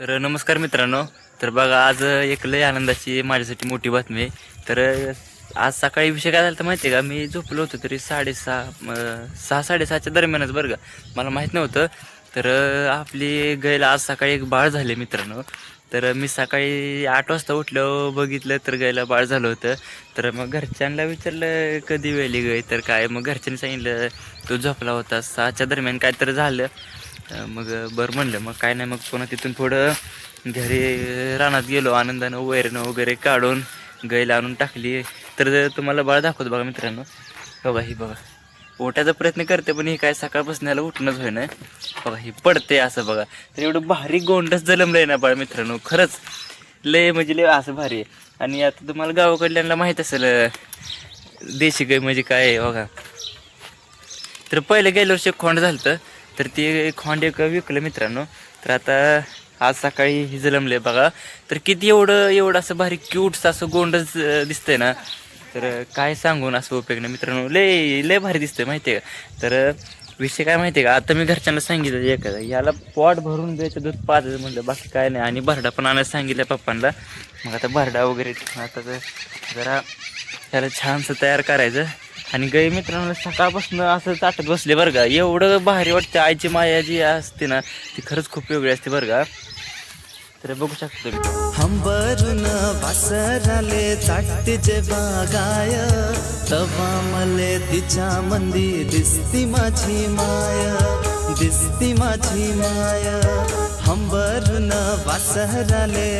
तर नमस्कार मित्रांनो. तर बघा आज एक लय आनंदाची माझ्यासाठी मोठी बातमी आहे. तर आज सकाळी विषय काय झाला तर माहिती आहे का? मी झोपलो होतो तरी साडेसहा सहा साडेसहाच्या दरम्यानच बरं का. मला माहीत नव्हतं. तर आपली गायला आज सकाळी एक बाळ झाले मित्रांनो. तर मी सकाळी आठ वाजता उठलं बघितलं तर गायला बाळ झालं होतं. तर मग घरच्यांना विचारलं कधी वेळली गाय तर काय मग घरच्यांनी सांगितलं तो झोपला होता. सहाच्या दरम्यान काय तर झालं. मग बरं म्हणलं. मग काय नाही मग पुन्हा तिथून थोडं घरी रानात गेलो. आनंदानं वैरणं वगैरे काढून गैल आणून टाकली. तर तुम्हाला बाळ दाखवतो बघा मित्रांनो. बघा ही बघा. ओटायचा प्रयत्न करते पण ही काय सकाळपासून याला उठणंच होईना. बघा ही पडते असं बघा. तर एवढं भारी गोंडच जलमलंय ना बाळ मित्रांनो. खरंच लय म्हणजे लय असं भारी आहे. आणि आता तुम्हाला गावाकडल्यांना माहीत असेल देशी गाय म्हणजे काय आहे बघा. तर पहिले गेल्या वर्षी खोंड झालं तर ते खोंड एक विकलं मित्रांनो. तर आता आज सकाळी ही आहे बघा. तर किती एवढं एवढं असं भारी क्यूटचं असं गोंडच दिसतंय ना. तर काय सांगून असं उपयोग नाही मित्रांनो. लय लय भारी दिसतंय माहिती आहे का? तर विषय काय माहिती आहे का? आता मी घरच्यांना सांगितलं एखादा याला पॉट भरून द्यायचं दूध पाच म्हणलं बाकी काय नाही. आणि भरडा पण आणायला सांगितलं पप्पांना. मग आता भरडा वगैरे आता तर जरा त्याला छानसं तयार करायचं. आणि गाई मित्रांनो सकाळपासून असं ताटत बसले बरं का. एवढं भारी वाटते आईची माया जी असते ना ती खरंच खूप वेगळी असते बरं का. तर बघू शकतो तुम्ही. हंबरून वासराले ताटतीचे बागाय तवा मले तिच्या मंदी दिसती माझी माया दिसती माझी माया. हंबरून वासराले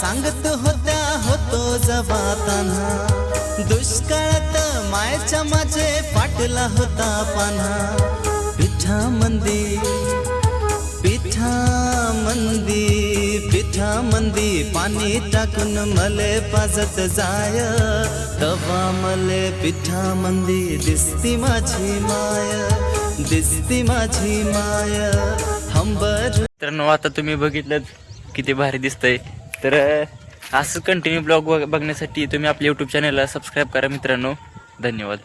सांगत होत्या होतो जबाताना. दुष्काळात मायच्या माझे पाटला होता पाना. पिठा मंदी पिठा मंदी पिठा मंदी. पाणी टाकून मले पाजत जाय. तवा मले पिठा मंदी. दिसती माझी माय दिसती माझी माय. हंबर मित्रांनो आता तुम्ही बघितलं किती भारी दिसतंय. तर असं कंटिन्यू ब्लॉग बघण्यासाठी तुम्ही आपल्या यूट्यूब चॅनलला सबस्क्राईब करा मित्रांनो. धन्यवाद.